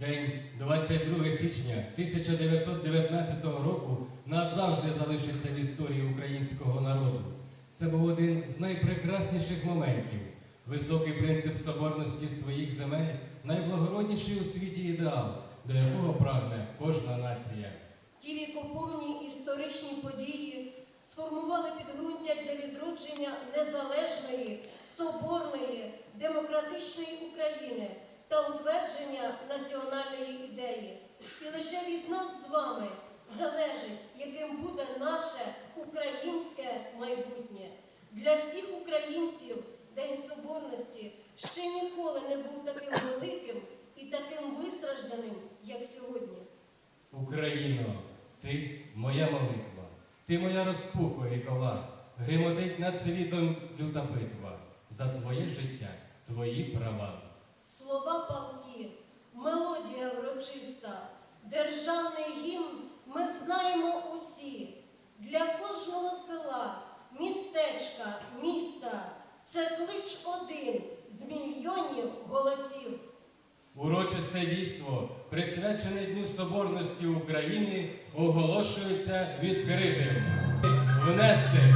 День 22 січня 1919 року назавжди залишиться в історії українського народу. Це був один з найпрекрасніших моментів. Високий принцип соборності своїх земель, найблагородніший у світі ідеал, до якого прагне кожна нація. Ті вікоповні історичні події сформували підґрунтя для відродження незалежної, соборної, демократичної України та утвердження національної ідеї. І лише від нас з вами залежить, яким буде наше українське майбутнє. Для всіх українців День Соборності ще ніколи не був таким великим і таким вистражданим, як сьогодні. Україно, ти моя молитва, ти моя розпука вікова, гримотить над світом люта битва за твоє життя, твої права. Урочиста, державний гімн ми знаємо усі. Для кожного села, містечка, міста це клич один з мільйонів голосів. Урочисте дійство, присвячене Дню Соборності України, оголошується відкритим. Внести